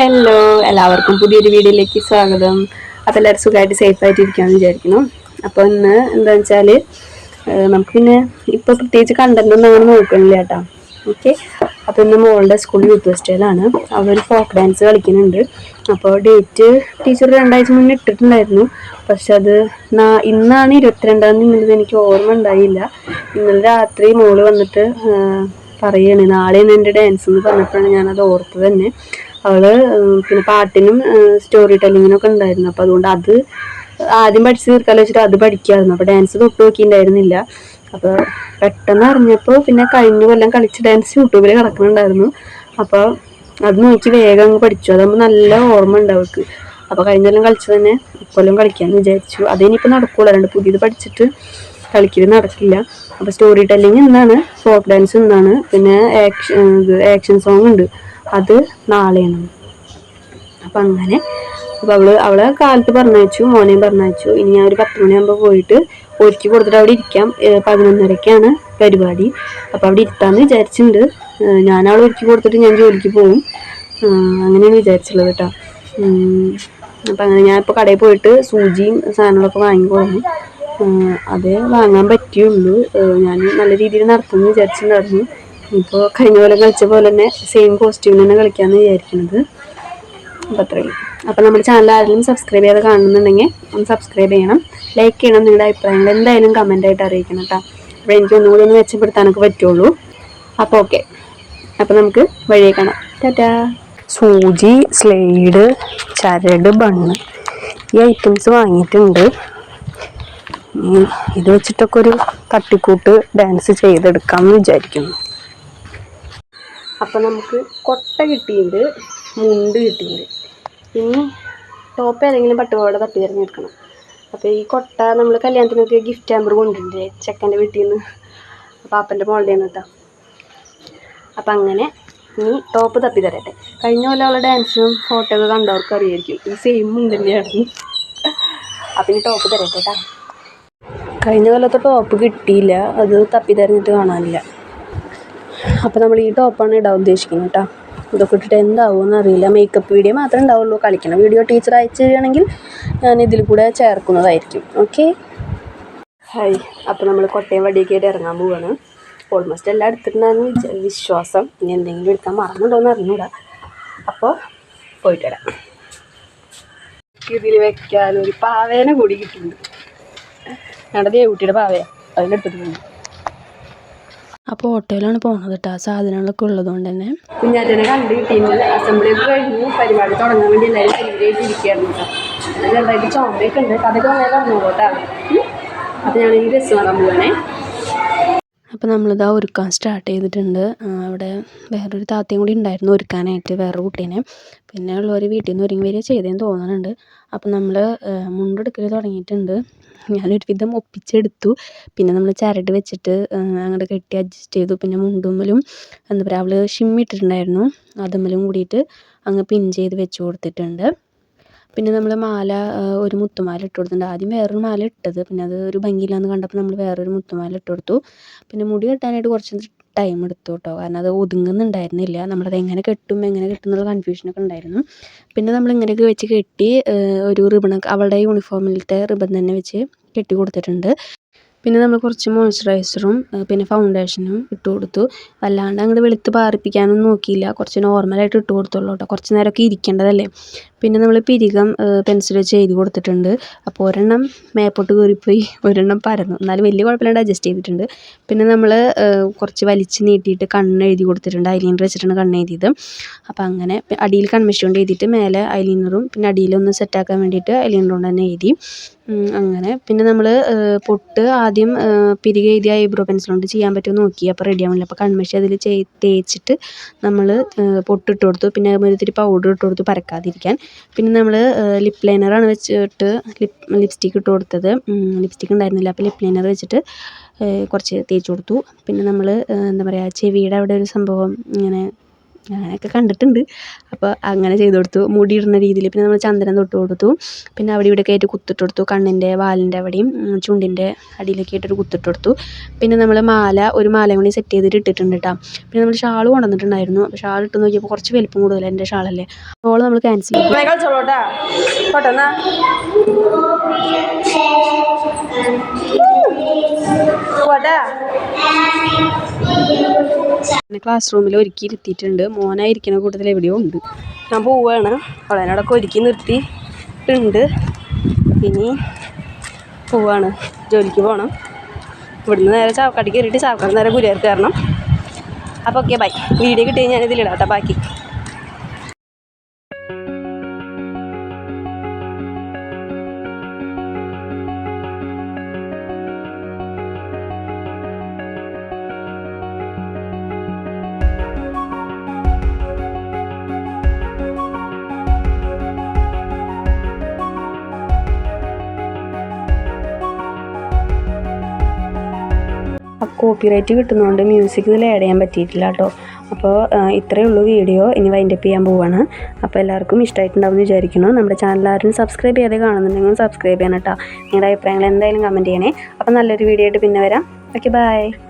Hello എല്ലാവർക്കും പുതിയൊരു വീഡിയോയിലേക്ക് സ്വാഗതം. അപ്പോൾ എല്ലാവരും സുഖമായിട്ട് സേഫായിട്ട് ഇരിക്കാമെന്ന് വിചാരിക്കുന്നു. അപ്പോൾ ഇന്ന് എന്താ വെച്ചാൽ നമുക്ക് പിന്നെ ഇപ്പോൾ പ്രത്യേകിച്ച് കണ്ടന്റൊന്നും അങ്ങനെ നോക്കണില്ല കേട്ടോ. ഓക്കെ അപ്പോൾ ഇന്ന് മോളുടെ സ്കൂൾ യൂത്ത് ഫെസ്റ്റിവലാണ് അവർ ഫോക്ക് ഡാൻസ് കളിക്കുന്നുണ്ട്. അപ്പോൾ ഡേറ്റ് ടീച്ചർ രണ്ടാഴ്ച മുന്നേ ഇട്ടിട്ടുണ്ടായിരുന്നു. പക്ഷെ അത് നാ- ഇന്നാണ് ഇരുപത്തിരണ്ടാം തീയതി എന്നുള്ളത് എനിക്ക് ഓർമ്മ ഉണ്ടായില്ല. ഇന്നലെ രാത്രി മോൾ വന്നിട്ട് പറയുകയാണ് നാളെയാണ് എന്റെ ഡാൻസ് എന്ന് പറഞ്ഞപ്പോഴാണ് ഞാനത് ഓർത്തത് തന്നെ. അവൾ പിന്നെ പാട്ടിനും സ്റ്റോറി ടെല്ലിങ്ങിനും ഒക്കെ ഉണ്ടായിരുന്നു. അപ്പൊ അതുകൊണ്ട് അത് ആദ്യം പഠിച്ച് തീർക്കാലോ വെച്ചിട്ട് അത് പഠിക്കായിരുന്നു. അപ്പൊ ഡാൻസ് തൊട്ട് നോക്കിയിട്ടുണ്ടായിരുന്നില്ല. അപ്പോൾ പെട്ടെന്ന് അറിഞ്ഞപ്പോൾ പിന്നെ കഴിഞ്ഞ കൊല്ലം കളിച്ച് ഡാൻസ് യൂട്യൂബിൽ കിടക്കുന്നുണ്ടായിരുന്നു. അപ്പോൾ അത് നോക്കി വേഗം അങ്ങ് പഠിച്ചു. അതാകുമ്പോൾ നല്ല ഓർമ്മ ഉണ്ട് അവൾക്ക്. അപ്പോൾ കഴിഞ്ഞ കൊല്ലം കളിച്ചത് തന്നെ ഇക്കൊല്ലം കളിക്കാന്ന് വിചാരിച്ചു. അതിനിപ്പോൾ നടക്കൂല രണ്ട് പുതിയത് പഠിച്ചിട്ട് കളിക്കൽ നടക്കില്ല. അപ്പോൾ സ്റ്റോറി ടെല്ലിങ് എന്നാണ് ഫോക്ക് ഡാൻസ് എന്നാണ് പിന്നെ ആക്ഷൻ ആക്ഷൻ സോങ് ഉണ്ട് അത് നാളെയാണ്. അപ്പം അങ്ങനെ അപ്പോൾ അവൾ അവളെ കാലത്ത് പറഞ്ഞയച്ചു മോനെയും പറഞ്ഞയച്ചു. ഇനി ഞാൻ ഒരു പത്ത് മണിയാകുമ്പോൾ പോയിട്ട് ഒരുക്കി കൊടുത്തിട്ട് അവിടെ ഇരിക്കാം. പതിനൊന്നരക്കാണ് പരിപാടി. അപ്പോൾ അവിടെ ഇരുത്താമെന്ന് വിചാരിച്ചിട്ടുണ്ട് ഞാൻ അവളെ ഒരുക്കി കൊടുത്തിട്ട് ഞാൻ ജോലിക്ക് പോകും അങ്ങനെയാണ് വിചാരിച്ചുള്ളത് കേട്ടോ. അപ്പം അങ്ങനെ ഞാൻ ഇപ്പൊ കടയിൽ പോയിട്ട് സൂചിയും സാധനങ്ങളൊക്കെ വാങ്ങിക്കൊടുന്നു ആഹ് അതേ വാങ്ങാൻ പറ്റിയുള്ളൂ. ഞാൻ നല്ല രീതിയിൽ നടത്തുമെന്ന് വിചാരിച്ചിട്ടുണ്ടായിരുന്നു. ഇപ്പോൾ കഴിഞ്ഞ പോലെ കളിച്ച പോലെ തന്നെ സെയിം കോസ്റ്റ്യൂം തന്നെ കളിക്കാമെന്ന് വിചാരിക്കുന്നത് അപ്പോൾ അത്രയും അപ്പോൾ നമ്മുടെ ചാനൽ ആരെങ്കിലും സബ്സ്ക്രൈബ് ചെയ്ത് കാണുന്നുണ്ടെങ്കിൽ ഒന്ന് സബ്സ്ക്രൈബ് ചെയ്യണം. ലൈക്ക് ചെയ്യണം നിങ്ങളുടെ അഭിപ്രായങ്ങൾ എന്തായാലും കമന്റ് ആയിട്ട് അറിയിക്കണം കേട്ടോ അപ്പോൾ എനിക്ക് ഒന്നുകൂടി ഒന്ന് മെച്ചപ്പെടുത്താനൊക്കെ പറ്റുള്ളൂ. അപ്പോൾ ഓക്കെ അപ്പോൾ നമുക്ക് വഴിയെ കാണാം. ടാറ്റാ. സൂചി സ്ലൈഡ് ചരട് ബണ്ണ് ഈ ഐറ്റംസ് വാങ്ങിയിട്ടുണ്ട്. ഇത് വെച്ചിട്ടൊക്കെ ഒരു തട്ടിക്കൂട്ട് ഡാൻസ് ചെയ്തെടുക്കാമെന്ന് വിചാരിക്കുന്നു. അപ്പം നമുക്ക് കൊട്ട കിട്ടിയിട്ടുണ്ട് മുണ്ട് കിട്ടിയിട്ടുണ്ട് ഇനി ടോപ്പ് ഏതെങ്കിലും പട്ടുപാവാട തട്ടി തിരഞ്ഞെടുക്കണം അപ്പോൾ ഈ കൊട്ട നമ്മൾ കല്യാണത്തിനൊക്കെ ഗിഫ്റ്റ് ആമ്പർ കൊണ്ടുണ്ടേ ചെക്കന്റെ വീട്ടിൽ നിന്ന് പാപ്പന്റെ മോളുടെ നിന്ന് കേട്ടോ അപ്പം അങ്ങനെ ഇനി ടോപ്പ് തപ്പി തരട്ടെ കഴിഞ്ഞ പോലെ അവളെ ഡാൻസും ഫോട്ടോ ഒക്കെ കണ്ടവർക്ക് അറിയായിരിക്കും ഈ സെയിം മുണ്ട് തന്നെയാണ് അപ്പം ഇനി ടോപ്പ് തരട്ടെ കേട്ടോ കഴിഞ്ഞ കൊല്ലത്തെ ടോപ്പ് കിട്ടിയില്ല. അത് തപ്പി തിരഞ്ഞിട്ട് കാണാനില്ല. അപ്പോൾ നമ്മൾ ഈ ടോപ്പാണ് ഇടാൻ ഉദ്ദേശിക്കുന്നത് കേട്ടോ ഇതൊക്കെ ഇട്ടിട്ട് എന്താവുമെന്ന് അറിയില്ല. മേക്കപ്പ് വീഡിയോ മാത്രമേ ഉണ്ടാവുള്ളൂ. കളിക്കണം വീഡിയോ ടീച്ചർ അയച്ചു തരികയാണെങ്കിൽ ഞാൻ ഇതിൽ കൂടെ ചേർക്കുന്നതായിരിക്കും. ഓക്കെ ഹായ് അപ്പോൾ നമ്മൾ കൊട്ടയം വടിയൊക്കെ ആയിട്ട് ഇറങ്ങാൻ പോവാണ്. ഓൾമോസ്റ്റ് എല്ലാം എടുത്തിട്ടുണ്ടായിരുന്നു വിശ്വാസം. ഇനി എന്തെങ്കിലും എടുക്കാൻ മറന്നുണ്ടോയെന്ന് അറിഞ്ഞൂടാ. അപ്പോൾ പോയിട്ട് വരാം. ഇതിൽ വെക്കാൻ ഒരു പാവേനെ കൂടി കിട്ടുന്നുണ്ട് ഞങ്ങളുടെ പാവയാ പാവയാണ് പോകും അപ്പോൾ ഓട്ടോയിലാണ് പോണത് കേട്ടോ സാധനങ്ങളൊക്കെ ഉള്ളതുകൊണ്ട് തന്നെ. കുഞ്ഞാറ്റനെ കണ്ട് കിട്ടിയിട്ടുണ്ട് അസംബ്ലി കഴിഞ്ഞു. പരിപാടി തുടങ്ങാൻ വേണ്ടി എല്ലാവരും സെലിബ്രേറ്റ് ഇരിക്കുകയായിരുന്നു കേട്ടോ ചെറുതായിട്ട് ചോമയൊക്കെ ഉണ്ട്. അതൊക്കെ വന്നാൽ പറഞ്ഞോളൂ കേട്ടോ അപ്പോൾ ഞാൻ ഈ ഡ്രസ്സ് വേണം പോവാണേ അപ്പോൾ നമ്മളിതാ ഒരുക്കാൻ സ്റ്റാർട്ട് ചെയ്തിട്ടുണ്ട്. അവിടെ വേറൊരു താത്തയും കൂടി ഉണ്ടായിരുന്നു ഒരുക്കാനായിട്ട് വേറെ കുട്ടീനെ. പിന്നെ ഉള്ളവർ വീട്ടിൽ നിന്ന് ഒരുങ്ങി വരിക ചെയ്തതെന്ന് തോന്നുന്നുണ്ട് അപ്പോൾ നമ്മൾ മുണ്ടെടുക്കൽ തുടങ്ങിയിട്ടുണ്ട്. ഞാനൊരു വിധം ഒപ്പിച്ചെടുത്തു. പിന്നെ നമ്മൾ ചരട് വെച്ചിട്ട് അങ്ങോട്ട് കെട്ടി അഡ്ജസ്റ്റ് ചെയ്തു. പിന്നെ മുണ്ടുമ്മലും എന്താ പറയുക അവൾ ഷിമ്മി ഇട്ടിട്ടുണ്ടായിരുന്നു. അതുമ്മലും കൂടിയിട്ട് അങ്ങ് പിൻ ചെയ്ത് വെച്ച് കൊടുത്തിട്ടുണ്ട്. പിന്നെ നമ്മൾ മാല ഒരു മുത്തുമാല ഇട്ട് കൊടുത്തിട്ടുണ്ട്. ആദ്യം വേറൊരു മാല ഇട്ടത്. പിന്നെ അത് ഒരു ഭംഗിയില്ലാന്ന് കണ്ടപ്പോൾ നമ്മൾ വേറൊരു മുത്തുമാല ഇട്ട് കൊടുത്തു. പിന്നെ മുടി കെട്ടാനായിട്ട് കുറച്ച് ടൈം എടുത്തു കേട്ടോ. കാരണം അത് ഒതുങ്ങുന്നുണ്ടായിരുന്നില്ല. നമ്മളത് എങ്ങനെ കെട്ടും എങ്ങനെ കെട്ടും എന്നുള്ള കൺഫ്യൂഷനൊക്കെ ഉണ്ടായിരുന്നു. പിന്നെ നമ്മൾ ഇങ്ങനെയൊക്കെ വെച്ച് കെട്ടി ഒരു റിബണൊക്കെ അവളുടെ യൂണിഫോമിലത്തെ റിബൺ തന്നെ വെച്ച് കെട്ടി കൊടുത്തിട്ടുണ്ട്. പിന്നെ നമ്മൾ കുറച്ച് മോയ്സ്ചറൈസറും പിന്നെ ഫൗണ്ടേഷനും ഇട്ട് കൊടുത്തു. അല്ലാണ്ട് അങ്ങോട്ട് വെളുത്ത് പാറിപ്പിക്കാനൊന്നും നോക്കിയില്ല. കുറച്ച് നോർമലായിട്ട് ഇട്ട് കൊടുത്തുള്ളൂ കേട്ടോ. കുറച്ച് നേരമൊക്കെ ഇരിക്കേണ്ടതല്ലേ? പിന്നെ നമ്മൾ പിരികം പെൻസിൽ വെച്ച് എഴുതി കൊടുത്തിട്ടുണ്ട്. അപ്പോൾ ഒരെണ്ണം മേപ്പോട്ട് കയറിപ്പോയി ഒരെണ്ണം പരന്നു. എന്നാലും വലിയ കുഴപ്പമില്ലാണ്ട് അഡ്ജസ്റ്റ് ചെയ്തിട്ടുണ്ട്. പിന്നെ നമ്മൾ കുറച്ച് വലിച്ച് നീട്ടിയിട്ട് കണ്ണ് എഴുതി കൊടുത്തിട്ടുണ്ട്. ഐലൈനർ വെച്ചിട്ടാണ് കണ്ണ് എഴുതിയത്. അപ്പോൾ അങ്ങനെ അടിയിൽ കൺമിഷ്യൻ കൊണ്ട് എഴുതിയിട്ട് മേലെ ഐലൈനറും പിന്നെ അടിയിലൊന്ന് സെറ്റാക്കാൻ വേണ്ടിയിട്ട് ഐലൈനർ കൊണ്ട് തന്നെ എഴുതി. അങ്ങനെ. പിന്നെ നമ്മൾ പൊട്ട് ആദ്യം പിരികെ എഴുതിയ ഐബ്രോ പെൻസിൽ കൊണ്ട് ചെയ്യാൻ പറ്റുമോ നോക്കി. അപ്പോൾ റെഡി ആവുന്നില്ല അപ്പോൾ കൺമഷി അതിൽ തേച്ചിട്ട് നമ്മൾ പൊട്ടിട്ട് കൊടുത്തു. പിന്നെ ഇത്തിരി പൗഡർ ഇട്ട് കൊടുത്തു പരക്കാതിരിക്കാൻ. പിന്നെ നമ്മൾ ലിപ് ലൈനറാണ് വെച്ചിട്ട് ലിപ് ലിപ്സ്റ്റിക്ക് ഇട്ട് കൊടുത്തത്. ലിപ്സ്റ്റിക്ക് ഉണ്ടായിരുന്നില്ല. അപ്പോൾ ലിപ് ലൈനർ വെച്ചിട്ട് കുറച്ച് തേച്ച് കൊടുത്തു. പിന്നെ നമ്മൾ എന്താ പറയുക ചെവിയുടെ അവിടെ ഒരു സംഭവം ഇങ്ങനെ അങ്ങനെയൊക്കെ കണ്ടിട്ടുണ്ട്. അപ്പോൾ അങ്ങനെ ചെയ്തു കൊടുത്തു. മുടി ഇടുന്ന രീതിയിൽ പിന്നെ നമ്മൾ ചന്ദനം തൊട്ട് കൊടുത്തു. പിന്നെ അവിടെ ഇവിടെയൊക്കെ ആയിട്ട് കുത്തിട്ട് കൊടുത്തു. കണ്ണിന്റെ വാലിന്റെ അവിടെയും ചുണ്ടിന്റെ അടിയിലൊക്കെ ആയിട്ടൊരു കുത്തിട്ട് കൊടുത്തു. പിന്നെ നമ്മൾ മാല ഒരു മാലയും കൂടി സെറ്റ് ചെയ്തിട്ട് ഇട്ടിട്ടുണ്ട് കേട്ടോ പിന്നെ നമ്മൾ ഷാൾ കൊണ്ടുവന്നിട്ടുണ്ടായിരുന്നു. അപ്പോൾ ഷാൾ ഇട്ട് നോക്കിയപ്പോൾ കുറച്ച് വലിപ്പം കൂടുതൽ എന്റെ ഷാളല്ലേ. അപ്പോൾ നമ്മൾ ക്യാൻസൽ ചെയ്തു. ക്ലാസ് റൂമിൽ ഒരുക്കി ഇരുത്തിയിട്ടുണ്ട്. മോനായിരിക്കുന്ന കൂട്ടത്തിൽ എവിടെയോ ഉണ്ട്. ഞാൻ പോവുകയാണ് അവളതിനോടൊക്കെ ഒരുക്കി നിർത്തിയിട്ടുണ്ട്. ഇനി പോവാണ്. ജോലിക്ക് പോകണം ഇവിടുന്ന് നേരെ ചാവക്കാട് കയറിയിട്ട് ചാവക്കാട് നേരെ ഗുരുവായൂർ കയറണം. അപ്പോൾ ഓക്കെ ബൈ വീഡിയോ കിട്ടി ഞാൻ ഇതിലിടാം കേട്ടോ. ബാക്കി. കോപ്പിറൈറ്റ് കിട്ടുന്നതുകൊണ്ട് മ്യൂസിക് ഇതിൽ ആഡ് ചെയ്യാൻ പറ്റിയിട്ടില്ല കേട്ടോ അപ്പോൾ ഇത്രയേ ഉള്ളൂ വീഡിയോ ഇനി വൈൻഡപ്പ് ചെയ്യാൻ പോവാണ്. അപ്പോൾ എല്ലാവർക്കും ഇഷ്ടമായിട്ടുണ്ടാവും എന്ന് വിചാരിക്കുന്നു. നമ്മുടെ ചാനൽ ആരും സബ്സ്ക്രൈബ് ചെയ്യാതെ കാണുന്നുണ്ടെങ്കിൽ സബ്സ്ക്രൈബ് ചെയ്യണം കേട്ടോ നിങ്ങളുടെ അഭിപ്രായങ്ങൾ എന്തായാലും കമന്റ് ചെയ്യണേ. അപ്പോൾ നല്ലൊരു വീഡിയോ ആയിട്ട് പിന്നെ വരാം. Okay bye